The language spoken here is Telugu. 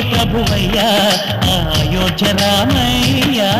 ప్రభువయ్యా అయోధ్య రామయ్యా.